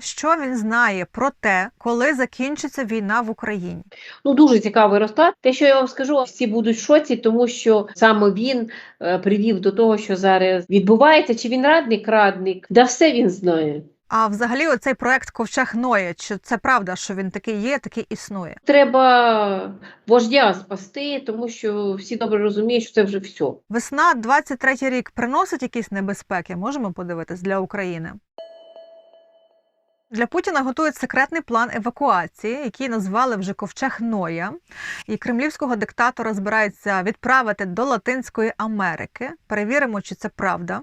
Що він знає про те, коли закінчиться війна в Україні? Ну, дуже цікавий розклад. Те, що я вам скажу, всі будуть в шоці, тому що саме він е, привів до того, що зараз відбувається. Чи він радник, радник, да все він знає. А взагалі, оцей проект Ковчег Ноя, чи це правда, що він такий є, такий існує? Треба вождя спасти, тому що всі добре розуміють, що це вже все. Весна 23 рік приносить якісь небезпеки. Можемо подивитись для України. Для Путіна готують секретний план евакуації, який назвали вже ковчег Ноя. І кремлівського диктатора збираються відправити до Латинської Америки. Перевіримо, чи це правда.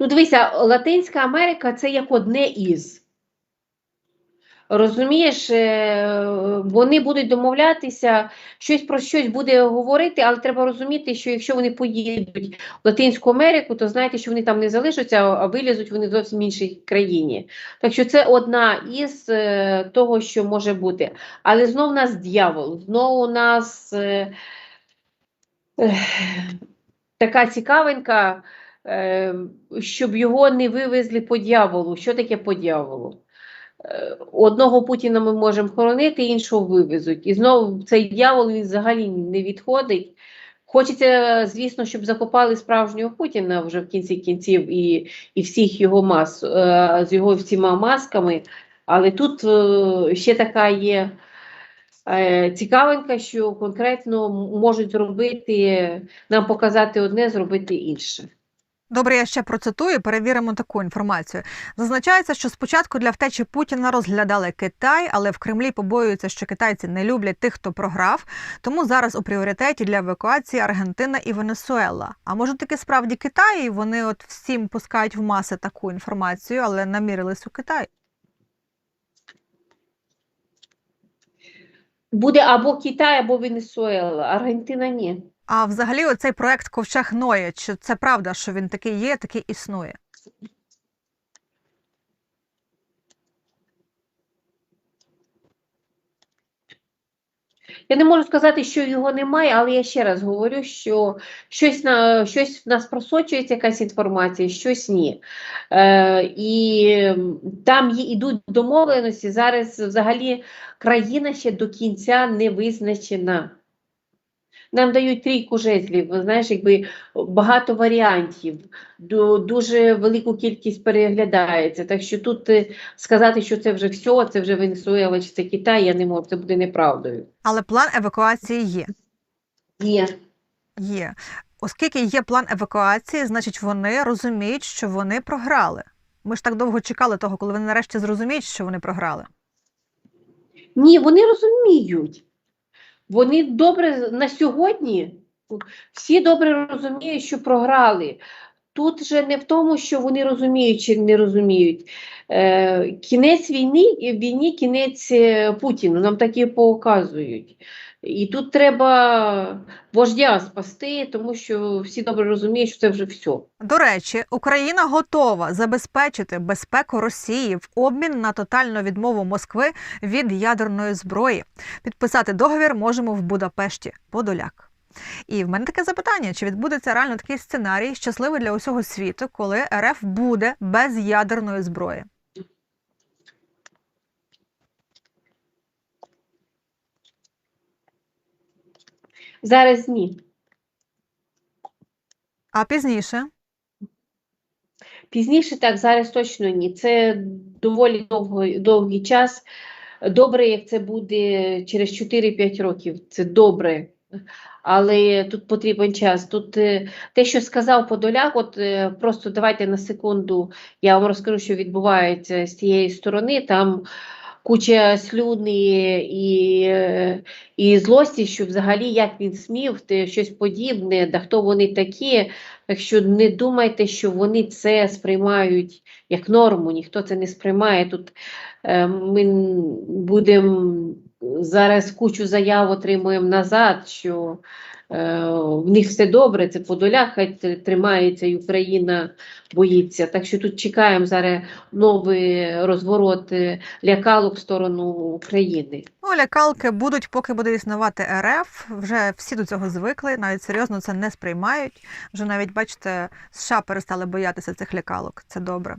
Ну, дивися, Латинська Америка це як одне із. Розумієш, е, вони будуть домовлятися, щось про щось буде говорити, але треба розуміти, що якщо вони поїдуть в Латинську Америку, то знаєте, що вони там не залишаться, а вилізуть вони в зовсім іншій країні. Так що це одна із е, того, що може бути. Але знов у нас дьявол, знов у нас така цікавинка, е, щоб його не вивезли по дьяволу. Що таке по дьяволу? Е, Одного Путіна ми можемо хоронити, іншого вивезуть. І знову цей дьявол він взагалі не відходить. Хочеться, звісно, щоб закопали справжнього Путіна вже в кінці кінців і, і всіх його мас е, з його всіма масками. Але тут е, ще така є цікавинка, що конкретно можуть зробити, нам показати одне, зробити інше. Добре, я ще процитую, перевіримо таку інформацію. Зазначається, що спочатку для втечі Путіна розглядали Китай, але в Кремлі побоюються, що китайці не люблять тих, хто програв. Тому зараз у пріоритеті для евакуації Аргентина і Венесуела. А може таки справді Китай, вони от всім пускають в маси таку інформацію, але намірились у Китай. Буде або Китай, або Венесуела, Аргентина ні. А взагалі, оцей проект Ковчег Ноя, чи це правда, що він такий є, такий існує? Я не можу сказати, що його немає, але я ще раз говорю, що щось на щось в нас просочується, якась інформація, щось ні. Е, і там є, ідуть домовленості. Зараз взагалі країна ще до кінця не визначена. Нам дають трійку жезлів, знаєш, якби багато варіантів, дуже велику кількість переглядається. Так що тут е, сказати, що це вже все, це вже Венесуела чи це Китай, я не можу, це буде неправдою. Але план евакуації є. Є. Є. Оскільки є план евакуації, значить вони розуміють, що вони програли. Ми ж так довго чекали того, коли вони нарешті зрозуміють, що вони програли. Ні, вони розуміють. Вони добре на сьогодні всі добре розуміють, що програли. Тут же не в тому, що вони розуміють чи не розуміють. Е, кінець війни, війні, кінець е, Путіну, нам такі показують. І тут треба вождя спасти, тому що всі добре розуміють, що це вже все. До речі, Україна готова забезпечити безпеку Росії в обмін на тотальну відмову Москви від ядерної зброї. Підписати договір можемо в Будапешті. Подоляк. І в мене таке запитання: чи відбудеться реально такий сценарій, щасливий для усього світу, коли РФ буде без ядерної зброї? Зараз ні. А пізніше Пізніше так, зараз точно ні. Це доволі довго, довгий час. Добре, як це буде через 4-5 років. Це добре. Але тут потрібен час. Тут е, те, що сказав Подоляк, от е, просто давайте на секунду я вам розкажу, що відбувається з цієї сторони. Там куча слюни і, е, і злості, що взагалі як він смів, щось подібне, да хто вони такі. Так що не думайте, що вони це сприймають як норму, ніхто це не сприймає. Тут ми будемо зараз кучу заяв отримуємо назад, що Е, В них все добре, це т- тримається, і Україна боїться. Так що тут чекаємо зараз новий розворот е, лякалок в сторону України. Ну, лякалки будуть, поки буде існувати РФ. Вже всі до цього звикли, навіть серйозно це не сприймають. Вже навіть, бачите, США перестали боятися цих лякалок. Це добре.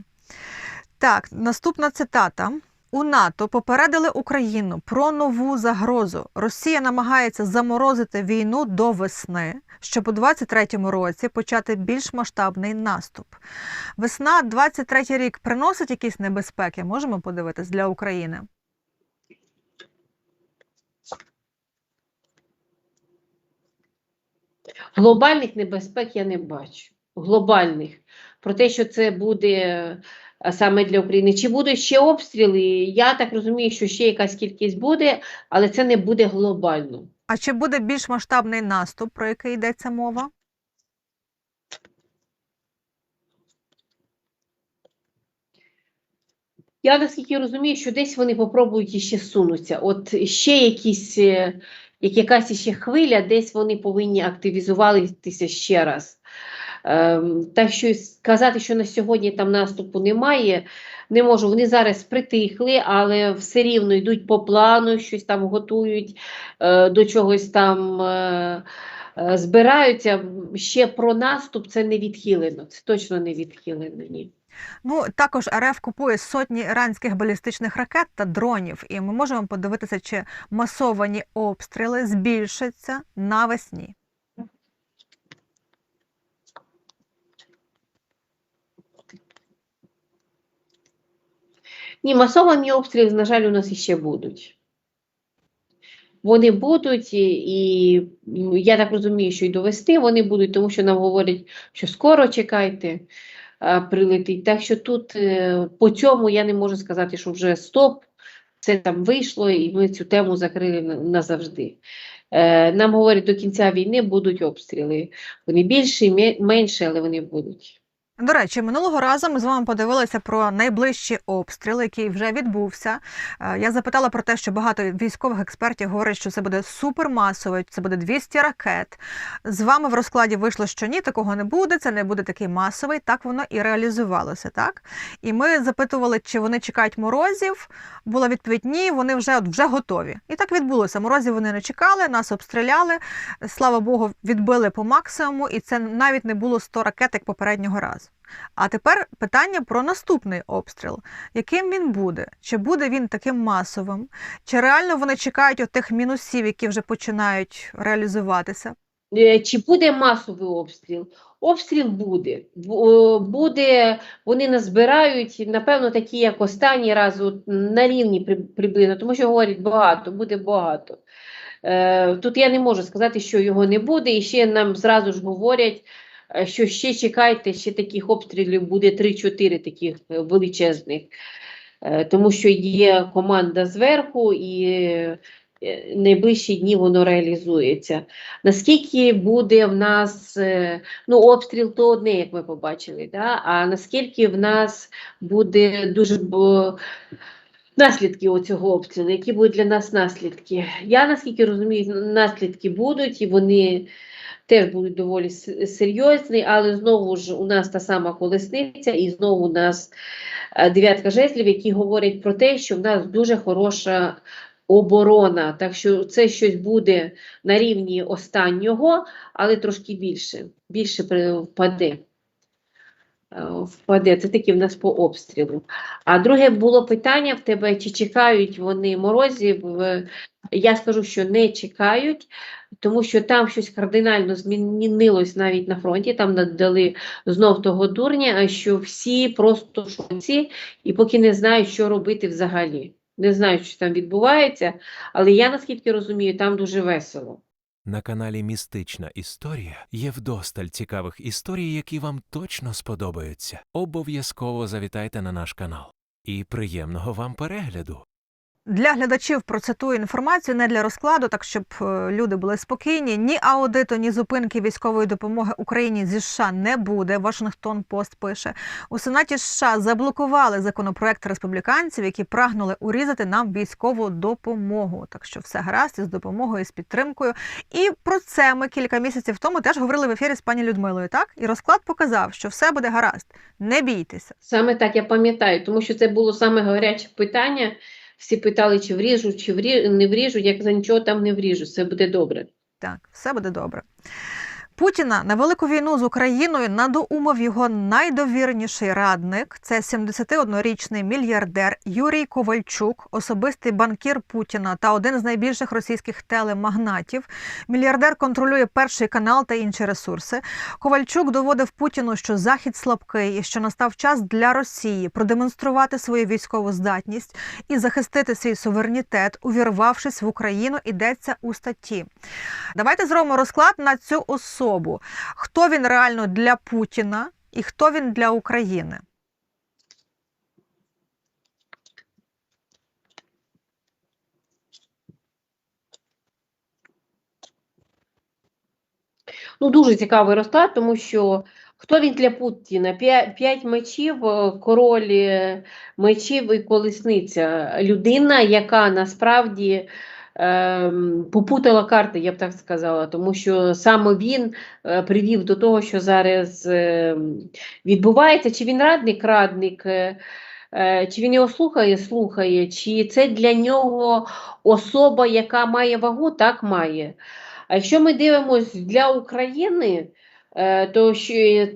Так, наступна цитата. У НАТО попередили Україну про нову загрозу. Росія намагається заморозити війну до весни, щоб у 23-му році почати більш масштабний наступ. Весна 23-й рік приносить якісь небезпеки. Можемо подивитись для України. Глобальних небезпек я не бачу. Глобальних. Про те, що це буде саме для України. Чи будуть ще обстріли? Я так розумію, що ще якась кількість буде, але це не буде глобально. А чи буде більш масштабний наступ, про який йдеться мова? Я наскільки розумію, що десь вони попробують іще сунуться. От ще якісь, е, як якась іще хвиля, десь вони повинні активізуватися ще раз. Ем, так що сказати, що на сьогодні там наступу немає, не можу. Вони зараз притихли, але все рівно йдуть по плану, щось там готують, е, до чогось там е, е, збираються. Ще про наступ це не відхилено. Це точно не відхилено. Ні. Ну також РФ купує сотні іранських балістичних ракет та дронів, і ми можемо подивитися, чи масовані обстріли збільшаться навесні. Ні, масовані обстріли, на жаль, у нас іще будуть. Вони будуть, і, і я так розумію, що й довести вони будуть, тому що нам говорять, що скоро чекайте, прилетить. Так що тут е, по цьому я не можу сказати, що вже стоп, це там вийшло, і ми цю тему закрили назавжди. Е, Нам говорять, до кінця війни будуть обстріли. Вони більші, менші, але вони будуть. До речі, минулого разу ми з вами подивилися про найближчі обстріли, який вже відбувся. Е, Я запитала про те, що багато військових експертів говорять, що це буде супермасово, це буде 200 ракет. З вами в розкладі вийшло, що ні, такого не буде, це не буде такий масовий. Так воно і реалізувалося. Так і ми запитували, чи вони чекають морозів. Була відповідь: ні, вони вже от вже готові. І так відбулося. Морозів вони не чекали, нас обстріляли. Слава Богу, відбили по максимуму, і це навіть не було 100 ракет, як попереднього разу. А тепер питання про наступний обстріл. Яким він буде? Чи буде він таким масовим? Чи реально вони чекають отих мінусів, які вже починають реалізуватися? Е, Чи буде масовий обстріл? Обстріл буде. Буде, вони назбирають, напевно, такі, як останній раз, на рівні приблизно, тому що говорять багато, буде багато. Е, Тут я не можу сказати, що його не буде, і ще нам зразу ж говорять, е, що ще чекайте, ще таких обстрілів буде 3-4 таких е, величезних, Е, тому що є команда зверху і е, найближчі дні воно реалізується. Наскільки буде в нас, е, ну, обстріл то одне, як ми побачили, да? а наскільки в нас буде дуже бо, наслідки цього обстрілу, які будуть для нас наслідки? Я наскільки розумію, наслідки будуть, і вони теж будуть доволі серйозні, але знову ж у нас та сама колесниця, і знову у нас е, дев'ятка жезлів, які говорять про те, що в нас дуже хороша оборона. Так що це щось буде на рівні останнього, але трошки більше. Більше впаде. Е, Впаде. Це таки в нас по обстрілу. А друге було питання в тебе, чи чекають вони морозів. Е, Я скажу, що не чекають, тому що там щось кардинально змінилось навіть на фронті. Там надали знов того дурня, що всі просто шоці і поки не знають, що робити взагалі. Не знають, що там відбувається, але я наскільки розумію, там дуже весело. На каналі Містична Історія є вдосталь цікавих історій, які вам точно сподобаються. Обов'язково завітайте на наш канал. І приємного вам перегляду! Для глядачів процитую інформацію не для розкладу, так щоб е, люди були спокійні. Ні аудиту, ні зупинки військової допомоги Україні зі США не буде. Вашингтон Пост пише у Сенаті США заблокували законопроект республіканців, які прагнули урізати нам військову допомогу. Так що все гаразд із допомогою, з підтримкою. І про це ми кілька місяців тому теж говорили в ефірі з пані Людмилою. Так і розклад показав, що все буде гаразд. Не бійтеся. Саме так я пам'ятаю, тому що це було саме гаряче питання. Всі питали, чи вріжу, чи врі... не вріжу. Я казала, нічого там не вріжу, все буде добре. Так, все буде добре. Путіна на велику війну з Україною надоумив його найдовірніший радник. Це 71-річний мільярдер Юрій Ковальчук, особистий банкір Путіна та один з найбільших російських телемагнатів. Мільярдер контролює перший канал та інші ресурси. Ковальчук доводив Путіну, що захід слабкий і що настав час для Росії продемонструвати свою військову здатність і захистити свій суверенітет, увірвавшись в Україну. Йдеться у статті. Давайте зробимо розклад на цю особу. Хто він реально для Путіна і хто він для України? Ну, дуже цікавий розклад, тому що хто він для Путіна? П'ять мечів, е, король мечів і колесниця. Людина, яка насправді попутала карти, я б так сказала, тому що саме він е, привів до того, що зараз ем, відбувається. Чи він радник, радник, е, е, чи він його слухає, слухає, чи це для нього особа, яка має вагу, так має. А якщо ми дивимося для України, то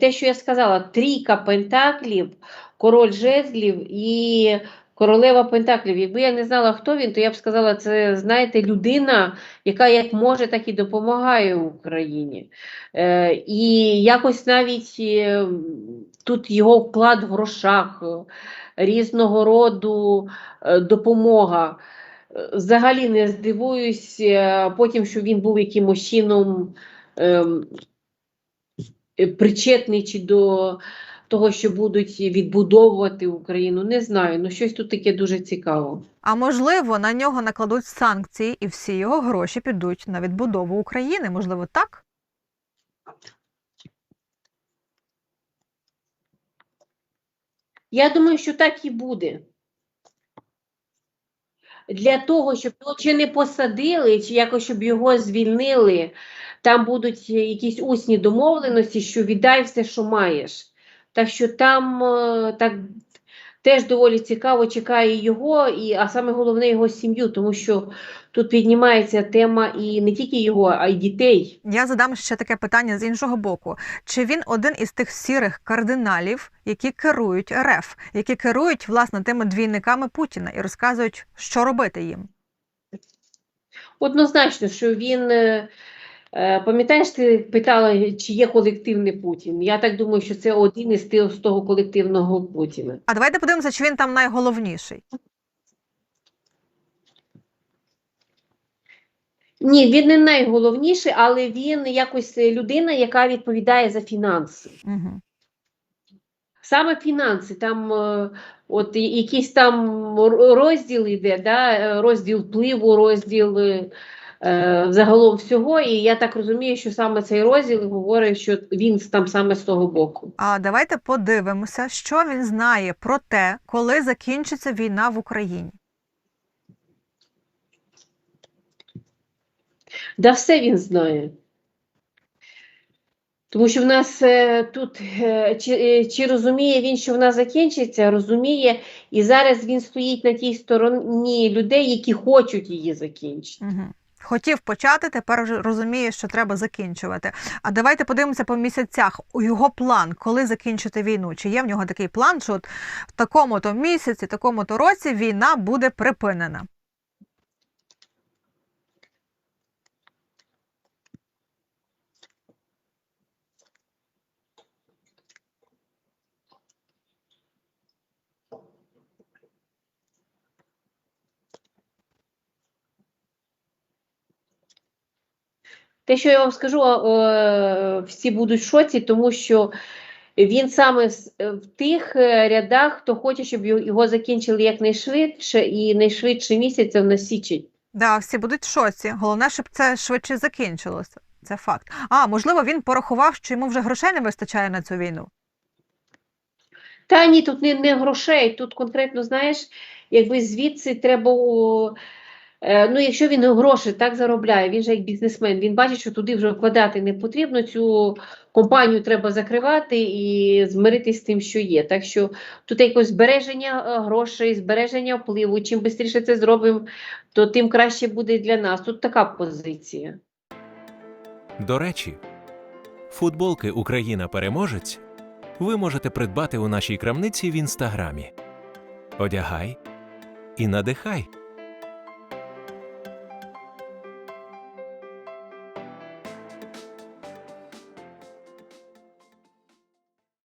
те, що я сказала, трійка пентаклів, король жезлів і королева пентаклів. Якби я не знала, хто він, то я б сказала, це, знаєте, людина, яка як може, так і допомагає Україні. Е, І якось навіть е, тут його вклад в грошах, е, різного роду е, допомога. Взагалі не здивуюсь е, потім, що він був якимось чином е, причетний чи до того, що будуть відбудовувати Україну. Не знаю, ну щось тут таке дуже цікаво. А можливо, на нього накладуть санкції, і всі його гроші підуть на відбудову України. Можливо, так? Я думаю, що так і буде. Для того, щоб його чи не посадили, чи якось щоб його звільнили, там будуть якісь усні домовленості, що віддай все, що маєш. Так що там е, так теж доволі цікаво чекає його, і, а саме головне його сім'ю, тому що тут піднімається тема і не тільки його, а й дітей. Я задам ще таке питання з іншого боку: чи він один із тих сірих кардиналів, які керують РФ, які керують власне тими двійниками Путіна і розказують, що робити їм? Однозначно, що він. Е, е, Пам'ятаєш, ти питала, чи є колективний Путін? Я так думаю, що це один із тих з того колективного Путіна. А давайте подивимося, чи він там найголовніший. Ні, він не найголовніший, але він якось е, людина, яка відповідає за фінанси. Угу. Саме фінанси, там е, от якийсь там розділ іде, да, е, розділ впливу, розділ е, загалом всього. І я так розумію, що саме цей розділ говорить, що він там саме з того боку. А давайте подивимося, що він знає про те, коли закінчиться війна в Україні. Да все він знає. Тому що в нас е, тут, е, чи, е, чи розуміє він, що вона закінчиться, розуміє, і зараз він стоїть на тій стороні людей, які хочуть її закінчити. Угу. Хотів почати, тепер вже розуміє, що треба закінчувати. А давайте подивимося по місяцях. У його план, коли закінчити війну. Чи є в нього такий план, що от в такому-то місяці, такому-то році війна буде припинена? Те, що я вам скажу, е, всі будуть в шоці, тому що він саме е, в тих е, рядах, хто хоче, щоб його- закінчили якнайшвидше і найшвидше місяця на січень. Да, всі будуть в шоці. Головне, щоб це швидше закінчилося. Це факт. А можливо, він порахував, що йому вже грошей не вистачає на цю війну. Та ні, тут не, не грошей, тут конкретно, знаєш, якби звідси треба. о, Ну, якщо він гроші так заробляє, він же як бізнесмен, він бачить, що туди вже вкладати не потрібно, цю компанію треба закривати і змиритись з тим, що є. Так що тут якось збереження е, грошей, збереження впливу. Чим швидше це зробимо, то тим краще буде для нас. Тут така позиція. До речі, футболки Україна переможець ви можете придбати у нашій крамниці в інстаграмі. Одягай і надихай.